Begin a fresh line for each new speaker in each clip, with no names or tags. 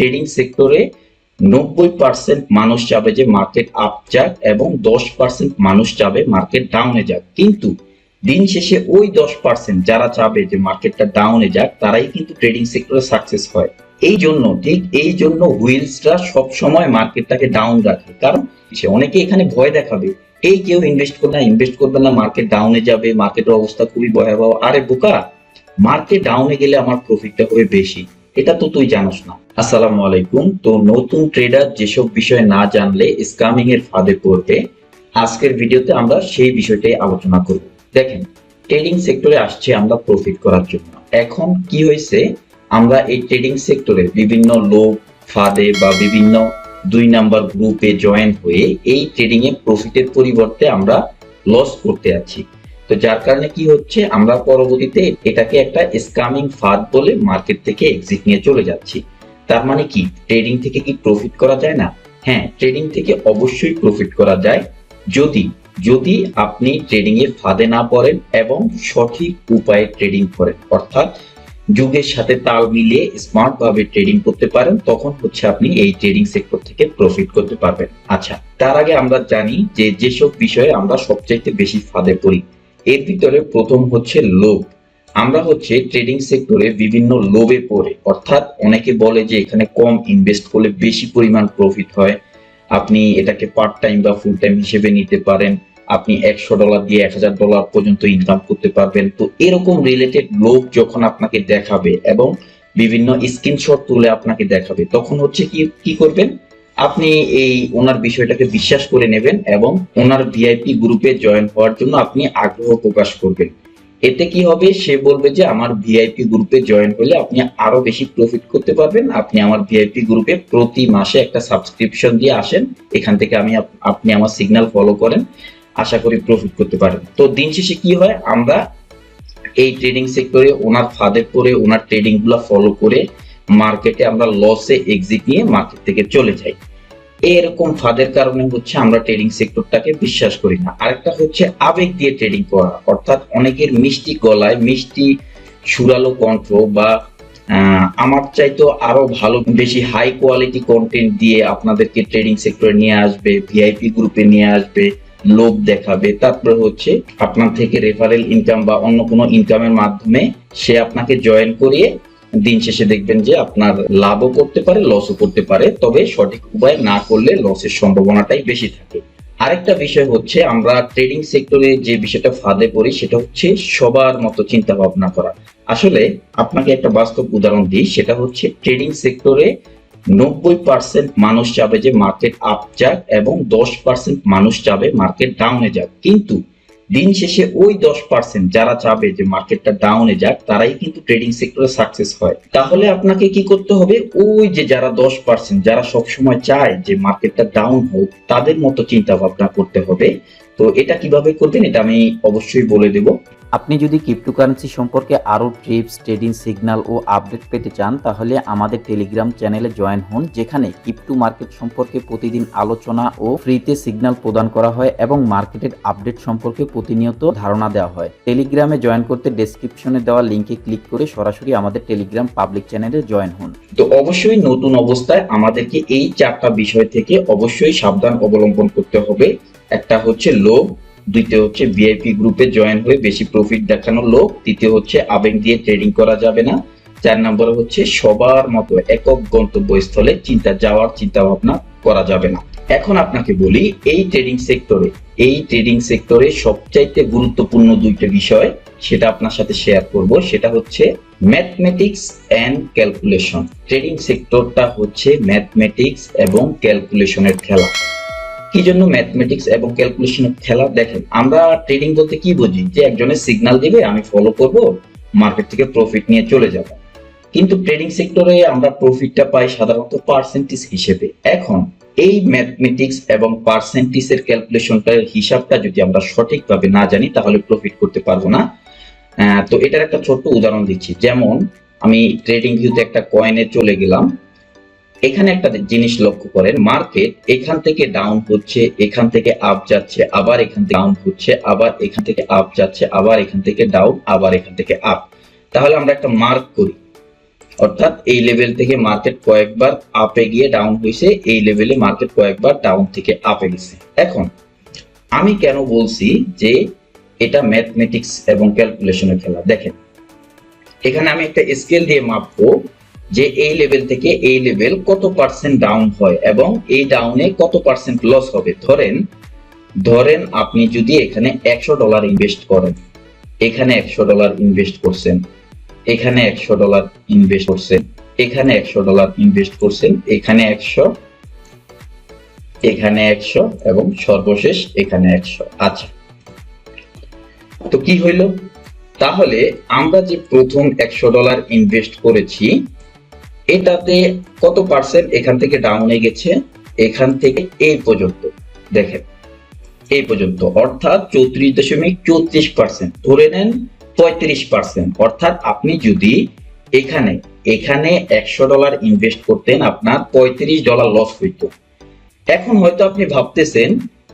Trading সেক্টরে নব্বই percent মানুষ চাবে যে মার্কেট আপ যাক এবং দশ পার্সেন্ট মানুষ চাবে মার্কেট ডাউনে যাক। কিন্তু দিন শেষে ওই দশ পার্সেন্ট যারা চাবে যে মার্কেটটা ডাউনে যাক, তারাই কিন্তু ট্রেডিং সেক্টরে সাকসেস হয়। এই জন্য, ঠিক এই জন্য হুইলসরা সব সময় মার্কেটটাকে ডাউন রাখে। কারণ সে অনেকে এখানে ভয় দেখাবে, এই কেউ ইনভেস্ট করবে না ইনভেস্ট করবে না মার্কেট ডাউনে যাবে মার্কেটের অবস্থা খুবই ভয়াবহ। আরে বোকা মার্কেট ডাউনে গেলে আমার প্রফিটটা হবে বেশি। এটা তো তুই জানোস না। আসসালামু আলাইকুম। তো নতুন ট্রেডার যেসব বিষয় না জানলে স্কামিং এর ফাঁদে পড়বে, আজকের ভিডিওতে আমরা সেই বিষয়টাই আলোচনা করব। দেখেন ট্রেডিং সেক্টরে আসছে আমরা প্রফিট করার জন্য। এখন কি হয়েছে? আমরা এই ট্রেডিং সেক্টরে বিভিন্ন লোক ফাঁদে বা বিভিন্ন দুই নাম্বার গ্রুপে জয়েন হয়ে এই ট্রেডিং এ প্রফিটের পরিবর্তে আমরা লস করতে আছি তো যার কারণে কি হচ্ছে, আমরা পরবর্তীতে এটাকে একটা স্কামিং ফাঁদ বলে মার্কেট থেকে এক্সিট নিয়ে চলে যাচ্ছি। তার মানে কি? ট্রেডিং থেকে কি প্রফিট করা যায় না? হ্যাঁ ট্রেডিং থেকে অবশ্যই প্রফিট করা যায়। যদি যদি আপনি ট্রেডিং এর ফাঁদে না পড়েন এবং সঠিক উপায়ে ট্রেডিং করেন, অর্থাৎ যুগের সাথে তাল মিলিয়ে স্মার্ট ভাবে ট্রেডিং করতে পারেন, তখন হচ্ছে আপনি এই ট্রেডিং সেক্টর থেকে প্রফিট করতে পারবেন। আচ্ছা তার আগে আমরা জানি যে যেসব বিষয়ে আমরা সবচাইতে বেশি ফাঁদে পড়ি এর ভিতরে প্রথম হচ্ছে লোভ। আমরা হচ্ছে ট্রেডিং সেক্টরে বিভিন্ন লোভে পড়ে। অর্থাৎ অনেকে বলে যে এখানে কম ইনভেস্ট করলে বেশি পরিমাণ প্রফিট হয়। আপনি এটাকে পার্ট টাইম বা ফুল টাইম হিসেবে নিতে পারেন। আপনি একশো ডলার দিয়ে এক হাজার ডলার পর্যন্ত ইনকাম করতে পারবেন। তো এরকম রিলেটেড লোভ যখন আপনাকে দেখাবে এবং বিভিন্ন স্ক্রিনশট তুলে আপনাকে দেখাবে, তখন হচ্ছে কি কি করবেন? আপনি এই ওনার বিষয়টাকে বিশ্বাস করে নেবেন এবং ওনার ভিআইপি গ্রুপে জয়েন হওয়ার জন্য আপনি আগ্রহ প্রকাশ করবেন। এতে কি হবে? সে বলবে যে আমার ভিআইপি গ্রুপে জয়েন হলে আপনি আরও বেশি প্রফিট করতে পারবেন। আপনি আমার ভিআইপি গ্রুপে প্রতি মাসে একটা সাবস্ক্রিপশন দিয়ে আসেন। এখান থেকে আমি আপ- আপনি আমার সিগন্যাল ফলো করেন। আশা করি প্রফিট করতে পারেন তো দিন শেষে কি হয়? আমরা এই ট্রেডিং সেক্টরে ওনার ফাঁদে পড়ে ওনার ট্রেডিংগুলা ফলো করে মার্কেটে আমরা লসে এক্সিট নিয়ে মার্কেট থেকে চলে যাই। এরকম ফাঁদের কারণে হচ্ছে আমরা ট্রেডিং সেক্টরটাকে বিশ্বাস করি না। আরেকটা হচ্ছে আবেগ দিয়ে ট্রেডিং করা। অর্থাৎ অনেকের মিষ্টি গলায় মিষ্টি সুরালো কণ্ঠ বা আমার চাইতো আরও ভালো বেশি হাই কোয়ালিটি কন্টেন্ট দিয়ে আপনাদেরকে ট্রেডিং সেক্টরে নিয়ে আসবে ভিআইপি গ্রুপে নিয়ে আসবে, লোভ দেখাবে। তারপরে হচ্ছে আপনার থেকে রেফারেল ইনকাম বা অন্য কোনো ইনকামের মাধ্যমে সে আপনাকে জয়েন করিয়ে দিন শেষে দেখবেন যে আপনার লাভও করতে পারে লসও করতে পারে। তবে সঠিক উপায় না করলে লসের সম্ভাবনাটাই বেশি থাকে। আরেকটা বিষয় হচ্ছে আমরা ট্রেডিং সেক্টরে যে বিষয়টা ফাঁদে পড়ি, সেটা হচ্ছে সবার মতো চিন্তা ভাবনা করা। আসলে আপনাকে একটা বাস্তব উদাহরণ দিই, সেটা হচ্ছে ট্রেডিং সেক্টরে নব্বই পার্সেন্ট মানুষ চাবে যে মার্কেট আপ যাক এবং দশ পার্সেন্ট মানুষ চাবে মার্কেট ডাউনে যাক। কিন্তু দিন শেষে ওই দশ পার্সেন্ট যারা চাবে যে মার্কেটটা ডাউনে যাক, তারাই কিন্তু ট্রেডিং সেক্টরে সাকসেস হয়। তাহলে আপনাকে কি করতে হবে? ওই যে যারা দশ পার্সেন্ট যারা সবসময় চায় যে মার্কেটটা ডাউন হোক, তাদের মতো চিন্তা ভাবনা করতে হবে। তো এটা কীভাবে করবেন, এটা আমি অবশ্যই বলে দেব।
আপনি যদি ক্রিপ্টোকারেন্সি সম্পর্কে আরও টিপস ট্রেডিং সিগন্যাল ও আপডেট পেতে চান, তাহলে আমাদের টেলিগ্রাম চ্যানেলে জয়েন হন, যেখানে ক্রিপ্টো মার্কেট সম্পর্কে প্রতিদিন আলোচনা ও ফ্রিতে সিগন্যাল প্রদান করা হয় এবং মার্কেটের আপডেট সম্পর্কে প্রতিনিয়ত ধারণা দেওয়া হয়। টেলিগ্রামে জয়েন করতে ডেসক্রিপশনে দেওয়া লিঙ্কে ক্লিক করে সরাসরি আমাদের টেলিগ্রাম পাবলিক চ্যানেলে জয়েন হন।
তো অবশ্যই নতুন অবস্থায় আমাদেরকে এই চারটা বিষয় থেকে অবশ্যই সাবধান অবলম্বন করতে হবে। একটা হচ্ছে লোভ দ্বিতীয় হচ্ছে ভিআইপি গ্রুপে জয়েন হয়ে বেশি প্রফিট দেখানোর লোক, তৃতীয় হচ্ছে আবেগ দিয়ে ট্রেডিং করা যাবে না। চার নম্বরে হচ্ছে সবার মতো একক গন্তব্যস্থলে চিন্তা যাওয়ার চিন্তা ভাবনা করা যাবে না। এখন আপনাকে বলি, এই ট্রেডিং সেক্টরে এই ট্রেডিং সেক্টরে সবচাইতে গুরুত্বপূর্ণ দুইটা বিষয় সেটা আপনার সাথে শেয়ার করব, সেটা হচ্ছে ম্যাথমেটিক্স অ্যান্ড ক্যালকুলেশন ট্রেডিং সেক্টরটা হচ্ছে ম্যাথমেটিক্স এবং ক্যালকুলেশনের খেলা। কি জন্য ম্যাথমেটিক্স এবং ক্যালকুলেশনের খেলা দেখেন? আমরা ট্রেডিং বলতে কি বুঝি? যে একজনের সিগন্যাল দিবে, আমি ফলো করব মার্কেট থেকে প্রফিট নিয়ে চলে যাব। কিন্তু ট্রেডিং সেক্টরে আমরা প্রফিটটা পাই সাধারণত পার্সেন্টেজ হিসেবে। এখন, এই ম্যাথমেটিক্স এবং পার্সেন্টেজের ক্যালকুলেশনটার হিসাবটা যদি আমরা সঠিকভাবে না জানি, তাহলে প্রফিট করতে পারব না। তো এটার একটা ছোট্ট উদাহরণ দিচ্ছি। যেমন, আমি ট্রেডিং ভিউতে একটা কয়েনে চলে গেলাম। এখানে একটা জিনিস লক্ষ্য করেন মার্কেট এখান থেকে ডাউন হচ্ছে, এখান থেকে আপ যাচ্ছে, আবার এখান থেকে ডাউন হচ্ছে, আবার এখান থেকে আপ যাচ্ছে, আবার এখান থেকে ডাউন আবার এখান থেকে আপ তাহলে আমরা একটা মার্ক করি। অর্থাৎ এই লেভেল থেকে মার্কেট কয়েকবার আপে গিয়ে ডাউন হয়েছে, এই লেভেলে মার্কেট কয়েকবার ডাউন থেকে আপে গেছে। এখন, আমি কেন বলছি যে এটা ম্যাথমেটিক্স এবং ক্যালকুলেশনের খেলা? দেখেন, এখানে আমি একটা স্কেল দিয়ে মাপবো। যে এই লেভেল থেকে এই লেভেল কত পার্সেন্ট ডাউন হয় এবং এই ডাউনে কত পার্সেন্ট লস হবে? ধরেন ধরেন আপনি যদি এখানে একশো ডলার ইনভেস্ট করেন, এখানে একশো ডলার ইনভেস্ট করছেন, এখানে একশো ডলার ইনভেস্ট করছেন, এখানে একশো ডলার ইনভেস্ট করছেন, এখানে একশো এখানে একশো এবং সর্বশেষ এখানে একশো। আচ্ছা। তো কি হইল? তাহলে আমরা যে প্রথম একশো ডলার ইনভেস্ট করেছি এটাতে কত পার্সেন্ট এখান থেকে ডাউনে গেছে? এখান থেকে এই পর্যন্ত। দেখেন এই পর্যন্ত। অর্থাৎ চৌত্রিশ দশমিক চৌত্রিশ পার্সেন্ট ধরে নেন পঁয়ত্রিশ পার্সেন্ট অর্থাৎ আপনি যদি এখানে এখানে একশো ডলার ইনভেস্ট করতেন, আপনার পঁয়ত্রিশ ডলার লস হইতো। এখন হয়তো আপনি ভাবতেছেন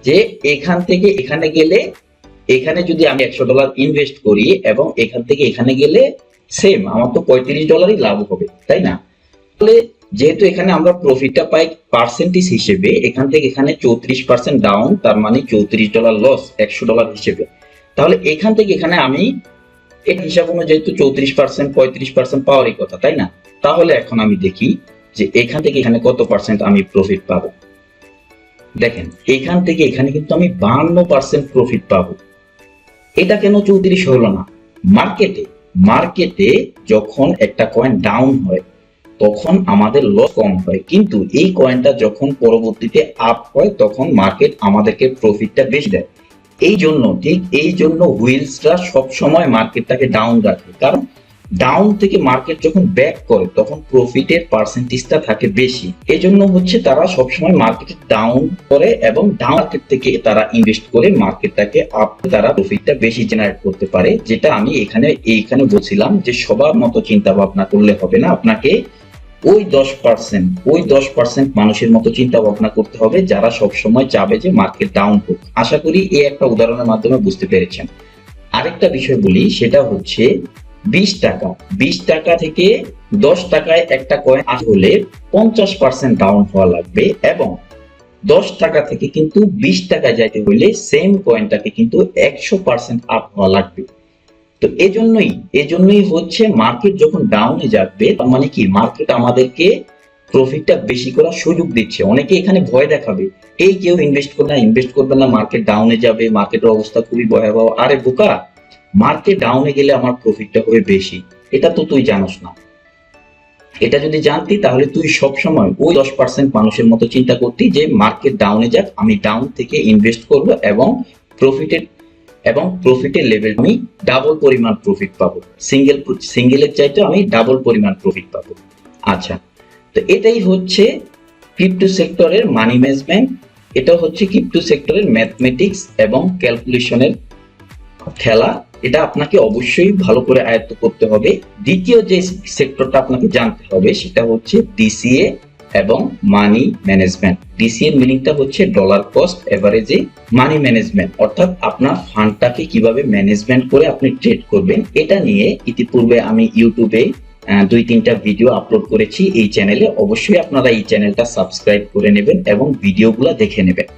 যে এখান থেকে এখানে গেলে, এখানে যদি আমি একশো ডলার ইনভেস্ট করি এবং এখান থেকে এখানে গেলে সেম আমার তো পঁয়ত্রিশ ডলারই লাভ হবে, তাই না? তাহলে যেহেতু এখানে আমরা প্রফিটটা পাই পার্সেন্টেজ হিসেবে, এখান থেকে এখানে চৌত্রিশ পার্সেন্ট ডাউন তার মানে চৌত্রিশ ডলার লস একশো ডলার হিসেবে। তাহলে এখান থেকে এখানে আমি এর হিসাব অনুযায়ী তো চৌত্রিশ পার্সেন্ট পঁয়ত্রিশ পার্সেন্ট পাওয়ারই কথা, তাই না? তাহলে এখন আমি দেখি যে এখান থেকে এখানে কত পার্সেন্ট আমি প্রফিট পাবো। দেখেন, এখান থেকে এখানে কিন্তু আমি বান্ন পার্সেন্ট প্রফিট পাবো। এটা কেন চৌত্রিশ হলো না? মার্কেটে মার্কেটে যখন একটা কয়েন ডাউন হয় তখন আমাদের লস কম হয়। কিন্তু এই কয়েনটা যখন পরবর্তীতে আপ হয়, তখন মার্কেট আমাদেরকে প্রফিটটা বেশি দেয়। এই জন্য, ঠিক এই জন্য হুইলসটা সব সময় মার্কেটটাকে ডাউন রাখে। কারণ ডাউন থেকে মার্কেট যখন ব্যাক করে, তখন প্রফিটের পার্সেন্টেজটা থাকে বেশি। এই জন্য হচ্ছে তারা সবসময় মার্কেট ডাউন করে এবং ডাউন মার্কেট থেকে তারা ইনভেস্ট করে মার্কেটটাকে আপ তারা প্রফিটটা বেশি জেনারেট করতে পারে। যেটা আমি এখানে, এইখানে বলছিলাম যে সবার মতো চিন্তা ভাবনা করলে হবে না। আপনাকে ওই দশ পার্সেন্ট ওই দশ পার্সেন্ট মানুষের মতো চিন্তা ভাবনা করতে হবে যারা সব সময় চাবে যে মার্কেট ডাউন হোক। আশা করি এই একটা উদাহরণের মাধ্যমে বুঝতে পেরেছেন। আরেকটা বিষয় বলি, সেটা হচ্ছে বিশ টাকা। বিশ টাকা থেকে দশ টাকায় একটা কয়েন আস হলে পঞ্চাশ পার্সেন্ট ডাউন হওয়া লাগবে এবং দশ টাকা থেকে কিন্তু বিশ টাকা যাইতে হলে সেম কয়েনটাকে কিন্তু একশো পার্সেন্ট আপ হওয়া লাগবে। তো এজন্যই এজন্যই হচ্ছে মার্কেট যখন ডাউনে যাবে, তার মানে কি? মার্কেট আমাদেরকে প্রফিটটা বেশি করার সুযোগ দিচ্ছে। অনেকে এখানে ভয় দেখাবে। এই কেউ ইনভেস্ট করবে না ইনভেস্ট করবে না মার্কেট ডাউনে যাবে মার্কেটের অবস্থা খুবই ভয়াবহ। আরে বোকা মার্কেট ডাউনে গেলে আমার প্রফিটটা হবে বেশি। এটা তো তুই জানোস না। এটা যদি জানতি, তাহলে তুই সব সময় ওই দশ পার্সেন্ট মানুষের মতো চিন্তা করতি যে মার্কেট ডাউনে যাক, আমি ডাউন থেকে ইনভেস্ট করব এবং প্রফিটের এবং প্রফিটের লেভেল আমি ডাবল পরিমাণ প্রফিট পাবো। সিঙ্গেল সিঙ্গেলের চাইতে আমি ডাবল পরিমাণ প্রফিট পাবো। আচ্ছা তো এটাই হচ্ছে ক্রিপ্টো সেক্টরের মানি ম্যানেজমেন্ট এটা হচ্ছে ক্রিপ্টো সেক্টরের ম্যাথমেটিক্স এবং ক্যালকুলেশনের খেলা। এটা আপনাকে অবশ্যই ভালো করে আয়ত্ত করতে হবে। দ্বিতীয় যে সেক্টরটা আপনাকে জানতে হবে সেটা হচ্ছে ডিসিএ এবং মানি ম্যানেজমেন্ট ডিসিএর মিনিংটা হচ্ছে ডলার কস্ট এভারেজে মানি ম্যানেজমেন্ট অর্থাৎ আপনার ফান্ডটাকে কীভাবে ম্যানেজমেন্ট করে আপনি ট্রেড করবেন, এটা নিয়ে ইতিপূর্বে আমি ইউটিউবে দুই তিনটা ভিডিও আপলোড করেছি। এই চ্যানেলে অবশ্যই আপনারা এই চ্যানেলটা সাবস্ক্রাইব করে নেবেন এবং ভিডিওগুলো দেখে নেবেন।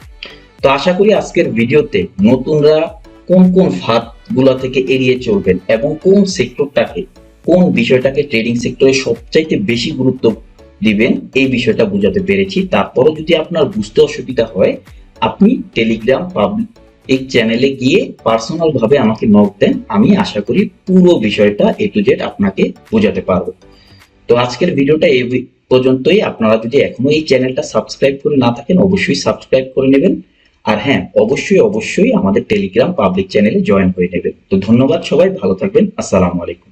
তো আশা করি আজকের ভিডিওতে নতুনরা কোন কোন ফাঁদগুলা থেকে এড়িয়ে চলবেন এবং কোন সেক্টরটাকে কোন বিষয়টাকে ট্রেডিং সেক্টরে সবচাইতে বেশি গুরুত্ব দিবেন, এই বিষয়টা বোঝাতে পেরেছি। তারপরও যদি আপনার বুঝতে অসুবিধা হয়, আপনি টেলিগ্রাম পাবলিক এই চ্যানেলে গিয়ে পার্সোনাল ভাবে আমাকে নক দেন। আমি আশা করি পুরো বিষয়টা এ টু জেড আপনাকে বোঝাতে পারব। তো আজকের ভিডিওটা এই পর্যন্তই। আপনারা যদি এখনও এই চ্যানেলটা সাবস্ক্রাইব করে না থাকেন, অবশ্যই সাবস্ক্রাইব করে নেবেন। আর হ্যাঁ অবশ্যই অবশ্যই আমাদের টেলিগ্রাম পাবলিক চ্যানেলে জয়েন হয়ে নেবেন। তো ধন্যবাদ সবাই, ভালো থাকবেন। আসসালামু আলাইকুম।